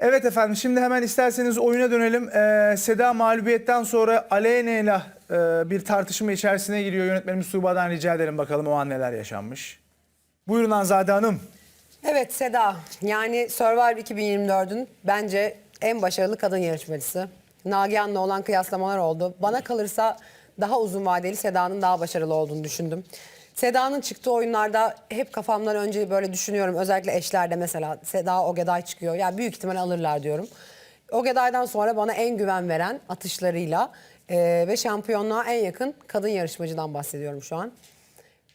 Evet efendim şimdi hemen isterseniz oyuna dönelim. Ee, Seda mağlubiyetten sonra Aleyna ile e, bir tartışma içerisine giriyor. Yönetmenimiz Tuğba'dan rica edelim bakalım o an neler yaşanmış. Buyurun Anzade Hanım. Evet Seda, yani Survivor 2024'ün bence en başarılı kadın yarışmacısı. Nagihan'la olan kıyaslamalar oldu. Bana kalırsa daha uzun vadeli Seda'nın daha başarılı olduğunu düşündüm. Seda'nın çıktığı oyunlarda hep kafamdan önce böyle düşünüyorum. Özellikle eşlerde mesela Seda Ogeday çıkıyor. Ya büyük ihtimal alırlar diyorum. Ogeday'dan sonra bana en güven veren atışlarıyla e, ve şampiyonluğa en yakın kadın yarışmacıdan bahsediyorum şu an.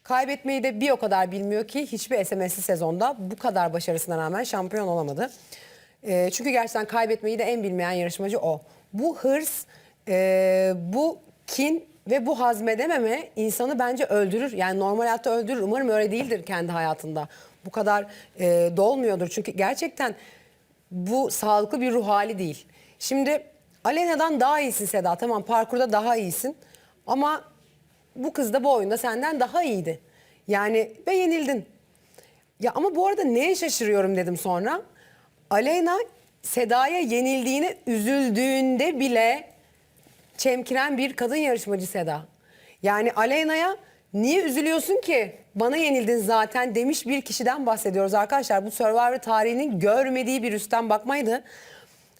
Kaybetmeyi de bir o kadar bilmiyor ki hiçbir SMS'li sezonda bu kadar başarısına rağmen şampiyon olamadı. Ee, çünkü gerçekten kaybetmeyi de en bilmeyen yarışmacı o. Bu hırs, e, bu kin ve bu hazmedememe insanı bence öldürür. Yani normal hayatta öldürür. Umarım öyle değildir kendi hayatında. Bu kadar e, dolmuyordur. Çünkü gerçekten bu sağlıklı bir ruh hali değil. Şimdi Alena'dan daha iyisin Seda. Tamam parkurda daha iyisin. Ama bu kız da bu oyunda senden daha iyiydi. Yani ve yenildin. Ya ama bu arada neye şaşırıyorum dedim sonra. Aleyna Seda'ya yenildiğine üzüldüğünde bile çemkiren bir kadın yarışmacı Seda. Yani Aleyna'ya niye üzülüyorsun ki? Bana yenildin zaten demiş bir kişiden bahsediyoruz arkadaşlar. Bu Survivor tarihinin görmediği bir üstten bakmaydı.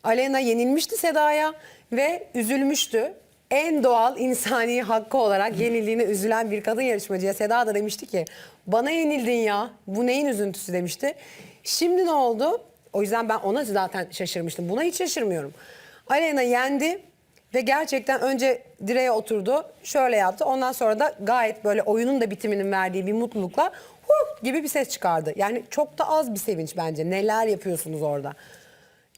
Aleyna yenilmişti Seda'ya ve üzülmüştü. En doğal insani hakkı olarak yenildiğine üzülen bir kadın yarışmacıya Seda da demişti ki bana yenildin ya bu neyin üzüntüsü demişti. Şimdi ne oldu? O yüzden ben ona zaten şaşırmıştım. Buna hiç şaşırmıyorum. Aleyna yendi ve gerçekten önce direğe oturdu. Şöyle yaptı. Ondan sonra da gayet böyle oyunun da bitiminin verdiği bir mutlulukla huh gibi bir ses çıkardı. Yani çok da az bir sevinç bence. Neler yapıyorsunuz orada?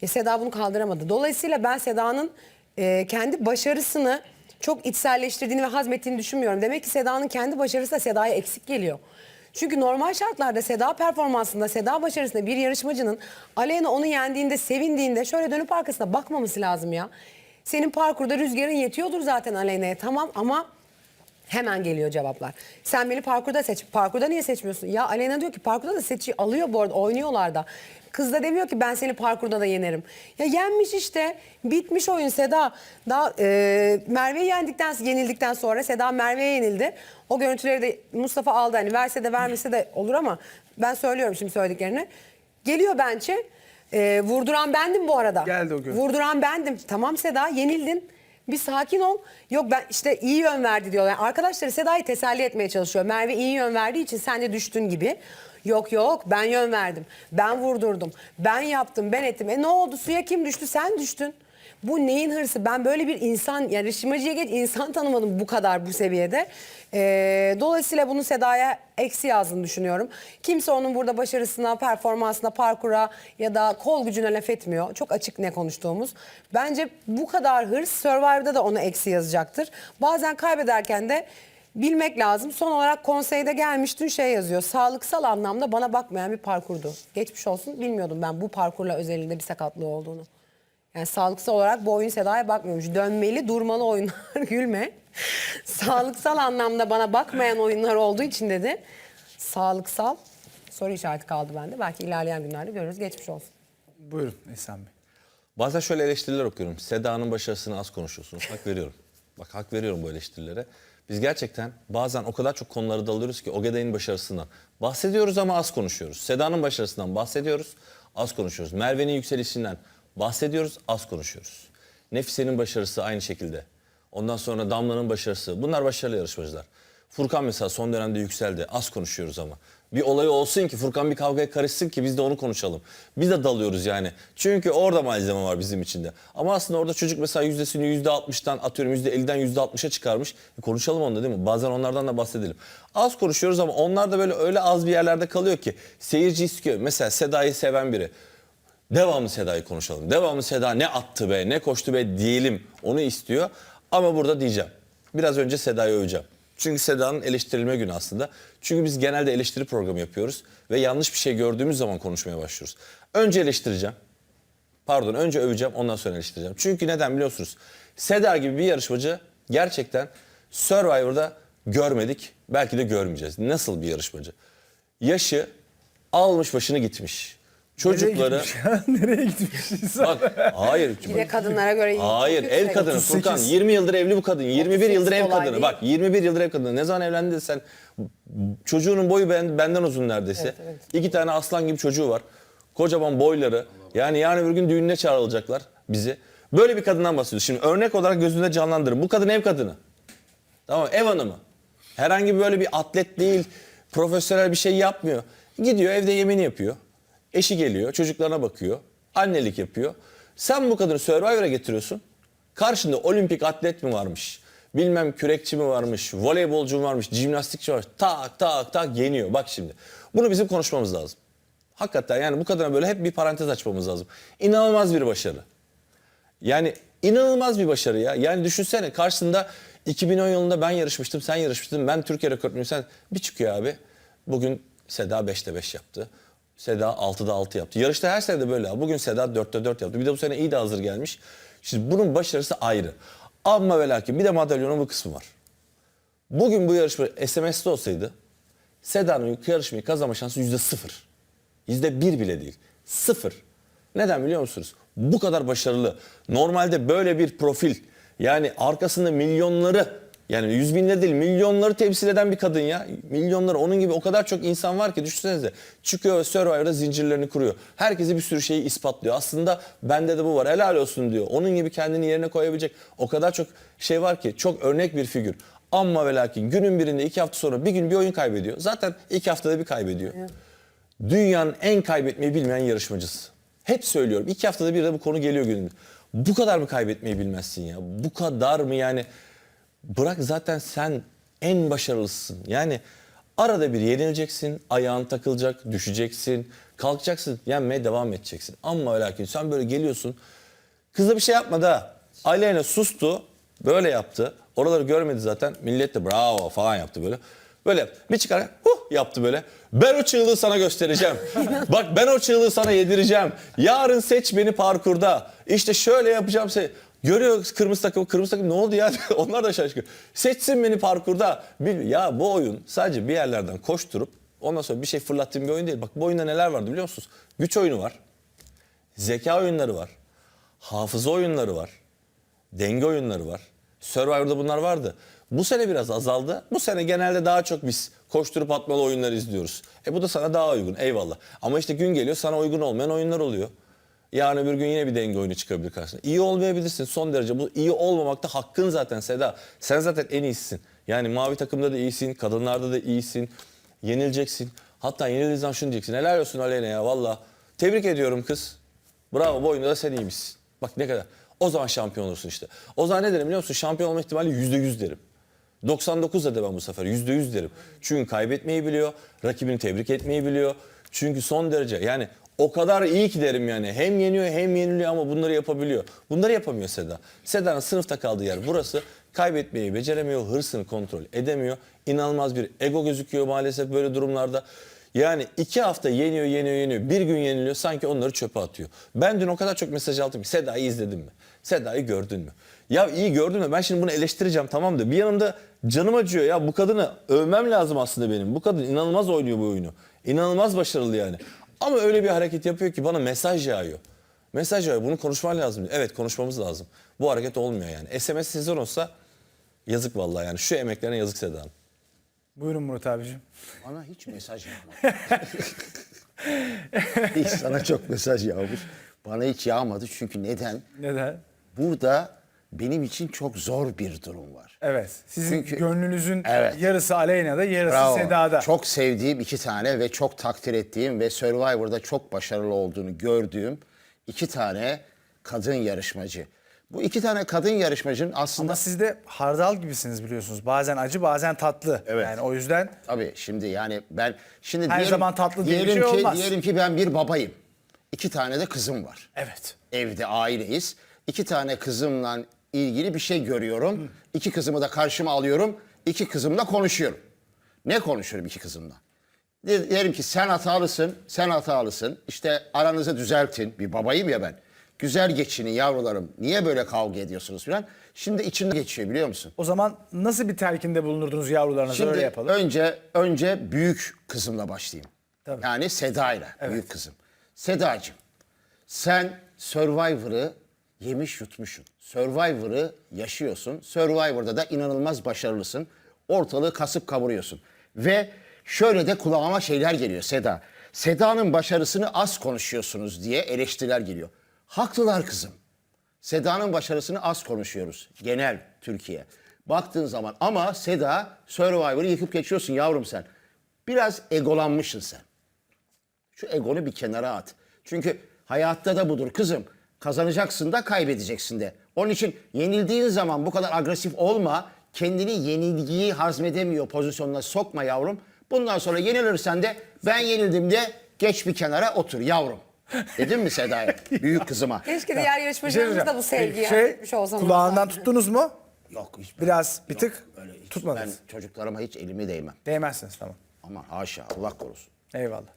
E, Seda bunu kaldıramadı. Dolayısıyla ben Seda'nın e, kendi başarısını çok içselleştirdiğini ve hazmettiğini düşünmüyorum. Demek ki Seda'nın kendi başarısı da Seda'ya eksik geliyor. Çünkü normal şartlarda Seda performansında, Seda başarısında bir yarışmacının Aleyna onu yendiğinde, sevindiğinde şöyle dönüp arkasına bakmaması lazım ya. Senin parkurda rüzgarın yetiyordur zaten Aleyna'ya tamam ama Hemen geliyor cevaplar. Sen beni parkurda seç. Parkurda niye seçmiyorsun? Ya Aleyna diyor ki parkurda da seçi alıyor bu arada oynuyorlar da. Kız da demiyor ki ben seni parkurda da yenerim. Ya yenmiş işte. Bitmiş oyun Seda. Daha e, Merve'yi yendikten yenildikten sonra Seda Merve'ye yenildi. O görüntüleri de Mustafa aldı. Hani verse de vermese de olur ama ben söylüyorum şimdi söylediklerini. Geliyor bence. E, vurduran bendim bu arada. Geldi o görüntü. Vurduran bendim. Tamam Seda yenildin. Bir sakin ol. Yok ben işte iyi yön verdi diyorlar. Yani arkadaşları Seda'yı teselli etmeye çalışıyor. Merve iyi yön verdiği için sen de düştün gibi. Yok yok ben yön verdim. Ben vurdurdum. Ben yaptım ben ettim. E ne oldu suya kim düştü sen düştün. Bu neyin hırsı? Ben böyle bir insan yarışmacıya geç insan tanımadım bu kadar bu seviyede. Ee, dolayısıyla bunu Seda'ya eksi yazdığını düşünüyorum. Kimse onun burada başarısına, performansına, parkura ya da kol gücüne laf etmiyor. Çok açık ne konuştuğumuz. Bence bu kadar hırs Survivor'da da onu eksi yazacaktır. Bazen kaybederken de bilmek lazım. Son olarak konseyde gelmiş dün şey yazıyor. Sağlıksal anlamda bana bakmayan bir parkurdu. Geçmiş olsun bilmiyordum ben bu parkurla özelinde bir sakatlığı olduğunu. Yani sağlıksal olarak bu oyun Seda'ya bakmıyormuş. Dönmeli, durmalı oyunlar gülme. sağlıksal anlamda bana bakmayan oyunlar olduğu için dedi. Sağlıksal soru işareti kaldı bende. Belki ilerleyen günlerde görürüz. Geçmiş olsun. Buyurun İhsan Bey. Bazen şöyle eleştiriler okuyorum. Seda'nın başarısını az konuşuyorsunuz. Hak veriyorum. Bak hak veriyorum bu eleştirilere. Biz gerçekten bazen o kadar çok konuları dalıyoruz ki Ogeday'ın başarısından bahsediyoruz ama az konuşuyoruz. Seda'nın başarısından bahsediyoruz, az konuşuyoruz. Merve'nin yükselişinden bahsediyoruz, az konuşuyoruz. Nefise'nin başarısı aynı şekilde. Ondan sonra Damla'nın başarısı. Bunlar başarılı yarışmacılar. Furkan mesela son dönemde yükseldi. Az konuşuyoruz ama. Bir olay olsun ki Furkan bir kavgaya karışsın ki biz de onu konuşalım. Biz de dalıyoruz yani. Çünkü orada malzeme var bizim içinde. Ama aslında orada çocuk mesela yüzdesini yüzde 60'tan atıyorum yüzde 50'den yüzde 60'a çıkarmış. E konuşalım onda değil mi? Bazen onlardan da bahsedelim. Az konuşuyoruz ama onlar da böyle öyle az bir yerlerde kalıyor ki seyirci istiyor. Mesela Seda'yı seven biri. Devamlı Seda'yı konuşalım. Devamlı Seda ne attı be, ne koştu be diyelim. Onu istiyor. Ama burada diyeceğim. Biraz önce Seda'yı öveceğim. Çünkü Seda'nın eleştirilme günü aslında. Çünkü biz genelde eleştiri programı yapıyoruz ve yanlış bir şey gördüğümüz zaman konuşmaya başlıyoruz. Önce eleştireceğim. Pardon önce öveceğim ondan sonra eleştireceğim. Çünkü neden biliyorsunuz? Seda gibi bir yarışmacı gerçekten Survivor'da görmedik. Belki de görmeyeceğiz. Nasıl bir yarışmacı? Yaşı almış başını gitmiş. Çocukları Nereye gitmiş insan? bak hayır. Bir de kadınlara göre. Hayır ev kadını 38. Furkan. 20 yıldır evli bu kadın. 21 yıldır ev kolay kadını. değil. bak 21 yıldır ev kadını. Ne zaman evlendi sen? Çocuğunun boyu ben, benden uzun neredeyse. Evet, evet. İki tane aslan gibi çocuğu var. Kocaman boyları. Yani yarın öbür gün düğününe çağrılacaklar bizi. Böyle bir kadından bahsediyoruz. Şimdi örnek olarak gözünde canlandırın. Bu kadın ev kadını. Tamam ev hanımı. Herhangi böyle bir atlet değil profesyonel bir şey yapmıyor. Gidiyor evde yemeğini yapıyor eşi geliyor çocuklarına bakıyor annelik yapıyor. Sen bu kadını Survivor'a getiriyorsun. Karşında olimpik atlet mi varmış? Bilmem kürekçi mi varmış? Voleybolcu mu varmış? Jimnastikçi varmış? Tak tak tak yeniyor. Bak şimdi bunu bizim konuşmamız lazım. Hakikaten yani bu kadına böyle hep bir parantez açmamız lazım. İnanılmaz bir başarı. Yani inanılmaz bir başarı ya. Yani düşünsene karşısında 2010 yılında ben yarışmıştım, sen yarışmıştın. Ben Türkiye rekortmuyum, sen bir çıkıyor abi. Bugün Seda 5'te 5 yaptı. Seda 6'da 6 yaptı. Yarışta her sene de böyle. Bugün Seda 4'te 4 yaptı. Bir de bu sene iyi de hazır gelmiş. Şimdi bunun başarısı ayrı. Ama ve lakin bir de madalyonun bu kısmı var. Bugün bu yarışma SMS'de olsaydı Seda'nın yarışmayı kazanma şansı yüzde sıfır. Yüzde bir bile değil. Sıfır. Neden biliyor musunuz? Bu kadar başarılı. Normalde böyle bir profil yani arkasında milyonları yani yüz binleri değil milyonları temsil eden bir kadın ya. Milyonları onun gibi o kadar çok insan var ki düşünsenize. Çıkıyor Survivor'da zincirlerini kuruyor. Herkese bir sürü şeyi ispatlıyor. Aslında bende de bu var helal olsun diyor. Onun gibi kendini yerine koyabilecek o kadar çok şey var ki çok örnek bir figür. Ama ve lakin günün birinde iki hafta sonra bir gün bir oyun kaybediyor. Zaten iki haftada bir kaybediyor. Dünyanın en kaybetmeyi bilmeyen yarışmacısı. Hep söylüyorum. iki haftada bir de bu konu geliyor günümüz. Bu kadar mı kaybetmeyi bilmezsin ya? Bu kadar mı yani? Bırak zaten sen en başarılısın. Yani arada bir yenileceksin, ayağın takılacak, düşeceksin, kalkacaksın, yenmeye devam edeceksin. Ama lakin sen böyle geliyorsun. Kız da bir şey yapmadı ha. Aleyna sustu, böyle yaptı. Oraları görmedi zaten. Millet de bravo falan yaptı böyle. Böyle bir çıkar, huh yaptı böyle. Ben o çığlığı sana göstereceğim. Bak ben o çığlığı sana yedireceğim. Yarın seç beni parkurda. İşte şöyle yapacağım seni. Görüyor kırmızı takım, kırmızı takım ne oldu ya? Onlar da şaşkın. Seçsin beni parkurda. Bil, ya bu oyun sadece bir yerlerden koşturup ondan sonra bir şey fırlattığım bir oyun değil. Bak bu oyunda neler vardı biliyor musunuz? Güç oyunu var. Zeka oyunları var. Hafıza oyunları var. Denge oyunları var. Survivor'da bunlar vardı. Bu sene biraz azaldı. Bu sene genelde daha çok biz koşturup atmalı oyunlar izliyoruz. E bu da sana daha uygun eyvallah. Ama işte gün geliyor sana uygun olmayan oyunlar oluyor. Yarın öbür gün yine bir denge oyunu çıkabilir karşına. İyi olmayabilirsin son derece. Bu iyi olmamakta hakkın zaten Seda. Sen zaten en iyisisin. Yani mavi takımda da iyisin, kadınlarda da iyisin. Yenileceksin. Hatta yenildiğin zaman şunu diyeceksin. Helal olsun Aleyna ya valla. Tebrik ediyorum kız. Bravo bu oyunda da sen iyiymişsin. Bak ne kadar. O zaman şampiyon olursun işte. O zaman ne derim biliyor musun? Şampiyon olma ihtimali yüzde yüz derim. 99 da ben bu sefer yüzde yüz derim. Çünkü kaybetmeyi biliyor, rakibini tebrik etmeyi biliyor. Çünkü son derece yani o kadar iyi ki derim yani. Hem yeniyor hem yeniliyor ama bunları yapabiliyor. Bunları yapamıyor Seda. Seda'nın sınıfta kaldığı yer burası. Kaybetmeyi beceremiyor, hırsını kontrol edemiyor. İnanılmaz bir ego gözüküyor maalesef böyle durumlarda. Yani iki hafta yeniyor, yeniyor, yeniyor. Bir gün yeniliyor sanki onları çöpe atıyor. Ben dün o kadar çok mesaj aldım ki Seda'yı izledin mi? Seda'yı gördün mü? Ya iyi gördün mü? Ben şimdi bunu eleştireceğim tamam da bir yanımda canım acıyor ya bu kadını övmem lazım aslında benim. Bu kadın inanılmaz oynuyor bu oyunu. İnanılmaz başarılı yani. Ama öyle bir hareket yapıyor ki bana mesaj yağıyor. Mesaj yağıyor. Bunu konuşman lazım. Evet konuşmamız lazım. Bu hareket olmuyor yani. SMS sezon olsa yazık vallahi yani. Şu emeklerine yazık Seda'nın. Buyurun Murat abicim. Bana hiç mesaj yağmadı. hiç sana çok mesaj yağmış. Bana hiç yağmadı çünkü neden? Neden? Burada benim için çok zor bir durum var. Evet. Sizin Çünkü- gönlünüzün Evet. yarısı Aleyna'da, yarısı Bravo. Seda'da. Çok sevdiğim iki tane ve çok takdir ettiğim ve Survivor'da çok başarılı olduğunu gördüğüm iki tane kadın yarışmacı. Bu iki tane kadın yarışmacının aslında Ama siz de hardal gibisiniz biliyorsunuz. Bazen acı, bazen tatlı. Evet. Yani o yüzden Tabii şimdi yani ben şimdi Her diyelim, zaman tatlı diye bir diyelim şey ki, olmaz. Diyelim ki ben bir babayım. İki tane de kızım var. evet. Evde aileyiz. İki tane kızımla ilgili bir şey görüyorum. İki kızımı da karşıma alıyorum. İki kızımla konuşuyorum. Ne konuşuyorum iki kızımla? De- Derim ki sen hatalısın, sen hatalısın. İşte aranızı düzeltin. Bir babayım ya ben. Güzel geçinin yavrularım. Niye böyle kavga ediyorsunuz falan. Şimdi içimde geçiyor biliyor musun? O zaman nasıl bir telkinde bulunurdunuz yavrularınıza Şimdi öyle yapalım. önce önce büyük kızımla başlayayım. Tabii. Yani Seda ile büyük kızım. Sedacığım sen Survivor'ı yemiş yutmuşsun. Survivor'ı yaşıyorsun. Survivor'da da inanılmaz başarılısın. Ortalığı kasıp kavuruyorsun. Ve şöyle de kulağıma şeyler geliyor Seda. Seda'nın başarısını az konuşuyorsunuz diye eleştiriler geliyor. Haklılar kızım. Seda'nın başarısını az konuşuyoruz. Genel Türkiye. Baktığın zaman ama Seda Survivor'ı yıkıp geçiyorsun yavrum sen. Biraz egolanmışsın sen. Şu egonu bir kenara at. Çünkü hayatta da budur kızım. Kazanacaksın da kaybedeceksin de. Onun için yenildiğin zaman bu kadar agresif olma. Kendini yenilgiyi hazmedemiyor pozisyonuna sokma yavrum. Bundan sonra yenilirsen de ben yenildim de geç bir kenara otur yavrum. Dedim mi Seda'ya? Büyük kızıma. Keşke diğer yarışmacılarımız da bu sevgiyi şey, etmiş olsanız. kulağından tuttunuz mu? Yok hiç. Biraz bir tık Öyle hiç. Ben tutmadınız. çocuklarıma hiç elimi değmem. Değmezsiniz tamam. Ama haşa Allah korusun. Eyvallah.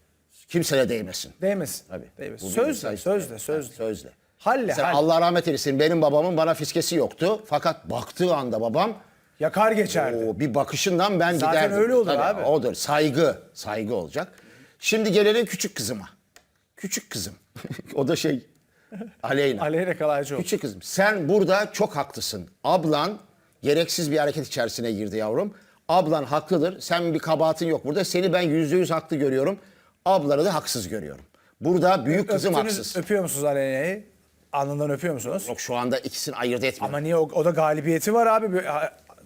Kimseye değmesin. Değmesin. Tabii. Değmesin. Sözle, bilgisayar- sözle, sözle. Sözle. Halle, Mesela halle. Allah rahmet eylesin. Benim babamın bana fiskesi yoktu. Fakat baktığı anda babam Yakar geçerdi. o bir bakışından ben Zaten giderdim. öyle olur abi. Odur. Saygı. Saygı olacak. Şimdi gelelim küçük kızıma. Küçük kızım. o da şey Aleyna. Aleyhine Kalaycıoğlu. Küçük kızım sen burada çok haklısın. Ablan gereksiz bir hareket içerisine girdi yavrum. Ablan haklıdır. Sen bir kabahatin yok burada. Seni ben yüzde yüz haklı görüyorum. Ablanı da haksız görüyorum. Burada büyük kızım Öptünüz, haksız. Öpüyor musunuz Aleyna'yı? Alnından öpüyor musunuz? Yok şu anda ikisini ayırt etmiyorum. Ama niye o, o da galibiyeti var abi.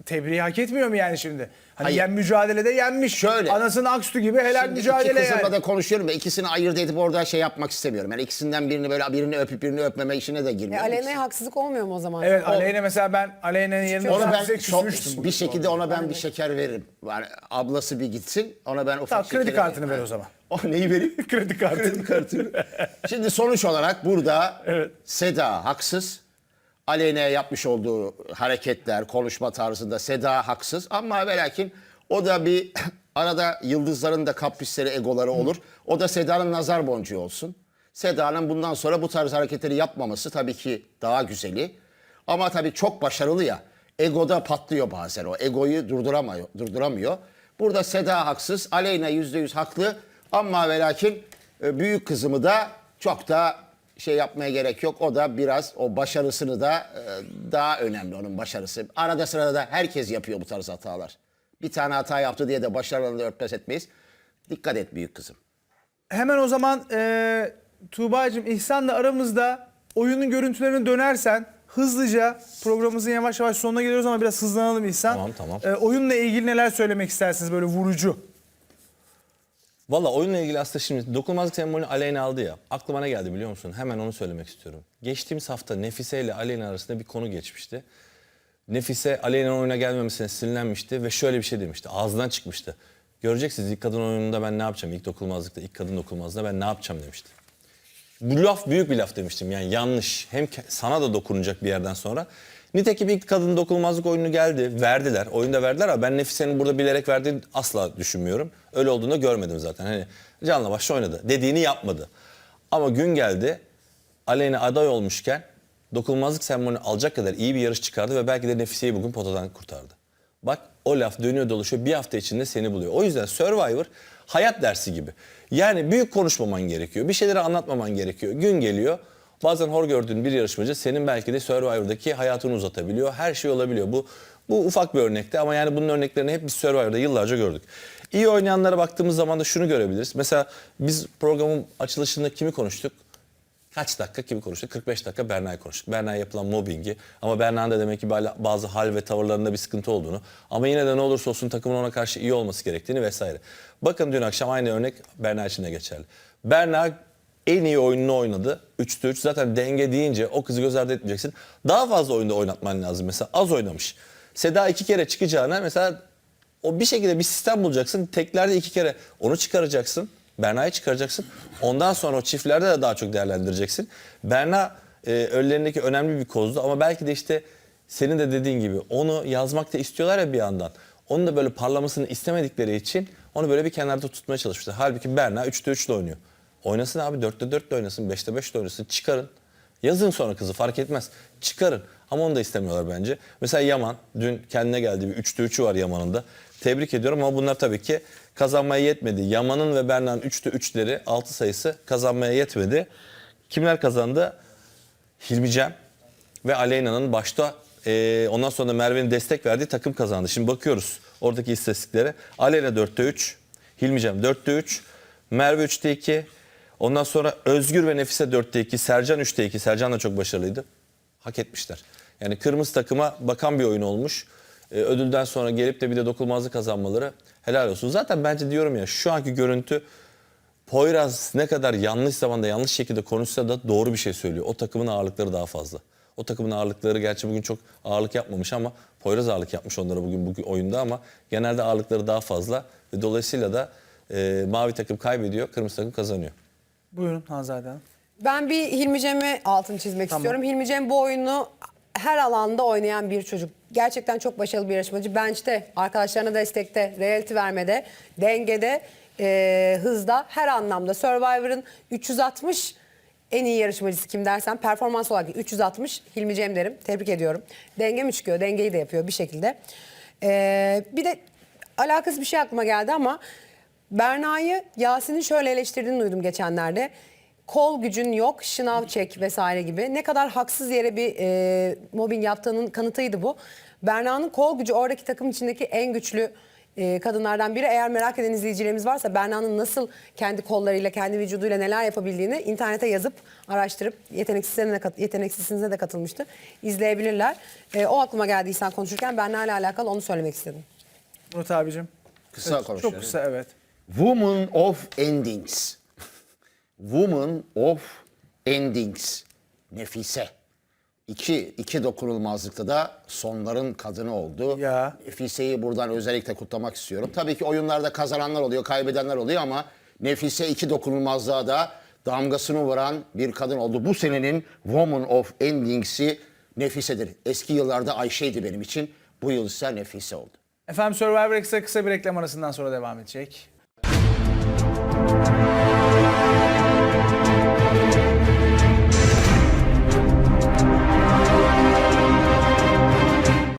Tebriği hak etmiyor mu yani şimdi? Hani Hayır. yen mücadelede yenmiş. Şöyle. Anasının aksutu gibi helal Şimdi mücadele iki kızımla yani. da konuşuyorum ve ikisini ayırt edip orada şey yapmak istemiyorum. Yani ikisinden birini böyle birini öpüp birini öpmeme işine de E, girmiyorum. Aleyna'ya haksızlık olmuyor mu o zaman? Evet Aleyna mesela ben Aleyna'nın yerinde Onu olsam ben so- küsmüştüm. bugün. bir şekilde ona ben bir şeker veririm. Yani ablası bir gitsin ona ben ufak Tamam kredi şekeri- kartını ver o zaman. O neyi vereyim? kredi kartını. Kredi kartını. Şimdi sonuç olarak burada Seda haksız. Aleyna'ya yapmış olduğu hareketler, konuşma tarzında Seda haksız. Ama ve lakin o da bir arada yıldızların da kaprisleri, egoları olur. O da Seda'nın nazar boncuğu olsun. Seda'nın bundan sonra bu tarz hareketleri yapmaması tabii ki daha güzeli. Ama tabii çok başarılı ya. Egoda patlıyor bazen o. Egoyu durduramıyor. durduramıyor. Burada Seda haksız. Aleyna yüzde yüz haklı. Ama ve lakin e, büyük kızımı da çok da şey yapmaya gerek yok. O da biraz o başarısını da e, daha önemli onun başarısı. Arada sırada da herkes yapıyor bu tarz hatalar. Bir tane hata yaptı diye de başarılarını da örtbas etmeyiz. Dikkat et büyük kızım. Hemen o zaman e, Tuğba'cığım İhsan'la aramızda oyunun görüntülerine dönersen hızlıca programımızın yavaş yavaş sonuna geliyoruz ama biraz hızlanalım İhsan. Tamam, tamam. E, oyunla ilgili neler söylemek istersiniz böyle vurucu? Valla oyunla ilgili aslında şimdi dokunmazlık sembolünü Aleyna aldı ya. Aklıma ne geldi biliyor musun? Hemen onu söylemek istiyorum. Geçtiğimiz hafta Nefise ile Aleyna arasında bir konu geçmişti. Nefise Aleyna'nın oyuna gelmemesine sinirlenmişti ve şöyle bir şey demişti. Ağzından çıkmıştı. Göreceksiniz ilk kadın oyununda ben ne yapacağım? İlk dokunmazlıkta, ilk kadın dokunmazlıkta ben ne yapacağım demişti. Bu laf büyük bir laf demiştim. Yani yanlış. Hem sana da dokunacak bir yerden sonra. Nitekim ilk kadın dokunulmazlık oyunu geldi. Verdiler. Oyunda verdiler ama ben Nefise'nin burada bilerek verdiğini asla düşünmüyorum. Öyle olduğunu görmedim zaten. Hani canla başla oynadı. Dediğini yapmadı. Ama gün geldi. Aleyna aday olmuşken dokunulmazlık sembolünü alacak kadar iyi bir yarış çıkardı ve belki de Nefise'yi bugün potadan kurtardı. Bak o laf dönüyor dolaşıyor bir hafta içinde seni buluyor. O yüzden Survivor hayat dersi gibi. Yani büyük konuşmaman gerekiyor. Bir şeyleri anlatmaman gerekiyor. Gün geliyor. Bazen hor gördüğün bir yarışmacı senin belki de Survivor'daki hayatını uzatabiliyor. Her şey olabiliyor. Bu bu ufak bir örnekti ama yani bunun örneklerini hep biz Survivor'da yıllarca gördük. İyi oynayanlara baktığımız zaman da şunu görebiliriz. Mesela biz programın açılışında kimi konuştuk? Kaç dakika kimi konuştuk? 45 dakika Berna'yı konuştuk. Berna'ya yapılan mobbingi ama Berna'nın da demek ki bazı hal ve tavırlarında bir sıkıntı olduğunu ama yine de ne olursa olsun takımın ona karşı iyi olması gerektiğini vesaire. Bakın dün akşam aynı örnek Berna için de geçerli. Berna en iyi oyununu oynadı. 3'te 3 zaten denge deyince o kızı göz ardı etmeyeceksin. Daha fazla oyunda oynatman lazım mesela. Az oynamış. Seda iki kere çıkacağına mesela o bir şekilde bir sistem bulacaksın. Teklerde iki kere onu çıkaracaksın. Berna'yı çıkaracaksın. Ondan sonra o çiftlerde de daha çok değerlendireceksin. Berna e, önlerindeki önemli bir kozdu ama belki de işte senin de dediğin gibi onu yazmak da istiyorlar ya bir yandan. Onun da böyle parlamasını istemedikleri için onu böyle bir kenarda tutmaya çalışmışlar. Halbuki Berna 3'te 3'le oynuyor. Oynasın abi 4'te 4'le oynasın, 5'te 5'le oynasın. Çıkarın. Yazın sonra kızı fark etmez. Çıkarın. Ama onu da istemiyorlar bence. Mesela Yaman dün kendine geldi bir 3'te 3'ü var Yaman'ın da. Tebrik ediyorum ama bunlar tabii ki kazanmaya yetmedi. Yaman'ın ve Berna'nın 3'te 3'leri 6 sayısı kazanmaya yetmedi. Kimler kazandı? Hilmi Cem ve Aleyna'nın başta e, ondan sonra da Merve'nin destek verdiği takım kazandı. Şimdi bakıyoruz oradaki istatistiklere. Aleyna 4'te 3, Hilmi Cem 4'te 3, Merve 3'te 2. Ondan sonra Özgür ve Nefise 4'te 2, Sercan 3'te 2. Sercan da çok başarılıydı. Hak etmişler. Yani kırmızı takıma bakan bir oyun olmuş. E, ödülden sonra gelip de bir de dokunmazlık kazanmaları helal olsun. Zaten bence diyorum ya şu anki görüntü Poyraz ne kadar yanlış zamanda yanlış şekilde konuşsa da doğru bir şey söylüyor. O takımın ağırlıkları daha fazla. O takımın ağırlıkları gerçi bugün çok ağırlık yapmamış ama Poyraz ağırlık yapmış onlara bugün bugün oyunda ama genelde ağırlıkları daha fazla ve dolayısıyla da e, mavi takım kaybediyor, kırmızı takım kazanıyor. Buyurun Hanzade Hanım. Ben bir Hilmi Cem'e altını çizmek istiyorum. Hilmi Cem bu oyunu her alanda oynayan bir çocuk. Gerçekten çok başarılı bir yarışmacı. Bench'te, arkadaşlarına destekte, reality vermede, dengede, e, hızda, her anlamda. Survivor'ın 360 en iyi yarışmacısı kim dersen performans olarak 360 Hilmi Cem derim. Tebrik ediyorum. Denge mi çıkıyor? Dengeyi de yapıyor bir şekilde. E, bir de alakasız bir şey aklıma geldi ama Berna'yı Yasin'in şöyle eleştirdiğini duydum geçenlerde. Kol gücün yok, şınav çek vesaire gibi. Ne kadar haksız yere bir e, mobbing yaptığının kanıtıydı bu. Berna'nın kol gücü oradaki takım içindeki en güçlü e, kadınlardan biri. Eğer merak eden izleyicilerimiz varsa Berna'nın nasıl kendi kollarıyla, kendi vücuduyla neler yapabildiğini internete yazıp araştırıp yeteneksizlerine yeteneksizsinize de katılmıştı. İzleyebilirler. E, o aklıma geldi sen konuşurken Berna ile alakalı onu söylemek istedim. Murat abicim. Kısa Çok konuşuyorum. kısa evet. Woman of Endings. Woman of Endings. Nefise. İki, iki dokunulmazlıkta da sonların kadını oldu. Ya. Nefise'yi buradan özellikle kutlamak istiyorum. Tabii ki oyunlarda kazananlar oluyor, kaybedenler oluyor ama Nefise iki dokunulmazlığa da damgasını vuran bir kadın oldu. Bu senenin Woman of Endings'i Nefise'dir. Eski yıllarda Ayşe'ydi benim için. Bu yıl ise Nefise oldu. Efendim Survivor Extra kısa bir reklam arasından sonra devam edecek.